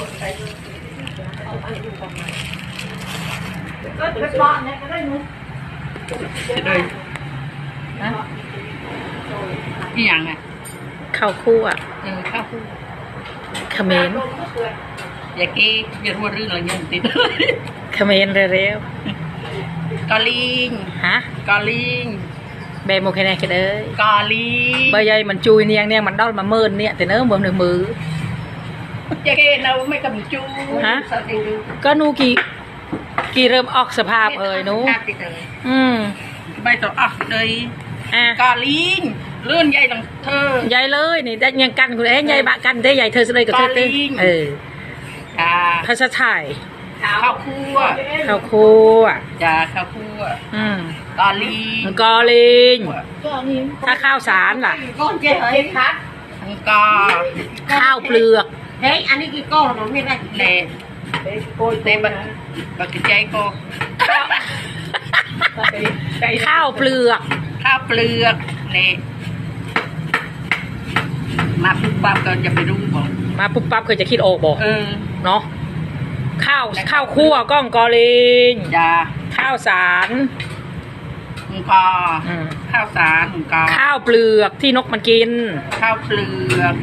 จะได้ฮะนี่อยังอะข้าวคั่วเออข้าวคู่เขมรอย่ากี้อย่ารัวรื่นอะไรเงี้ยติดเขมรเร็วๆกอลิงฮะกอลิงแบโมเคเนกันเลยกอลิงใบใหญ่มันจุยเนียงเนี่ยมันดอลมาเมินเนี่ยแต่เนื้อมือหนึ่งมือ อย่ากี้เราไม่กำจูฮะสติดูก็นูกี่กี่เริ่มออกสภาพเอ่ยหนูภาพติดเลยอืมใบต่ออะเลยอะกอลิงเลื่อนใหญ่หลังเธอใหญ่เลยนี่ได้ยังกันคุณเองใหญ่บะกันได้ใหญ่เธอเลยกับเธอตึ้งกอลิงเออจ้าภาษาไทยข้าวคั่วข้าวคั่วจ้าข้าวคั่วอืมกอลิงกอลิงก็นี่ถ้าข้าวสารล่ะก้อนเจ๊เจ๊ครับอังกอข้าวเปลือก เฮ้ยอันนี้กี่ก้อนหนูไม่ได้เละเละบักบักใจก็ข้าวเปลือก ข้าวเปลือกเละมาปุ๊บปั๊บก็จะไปรู้บอกมาปุ๊บปั๊บเคยจะคิดออกบอกเออเนาะข้าวข้าวคั่วกล้องกอลิงจ้าข้าวสารอังกออืมข้าวสารอังกอข้าวเปลือกที่นกมันกิน ข้าวเปลือก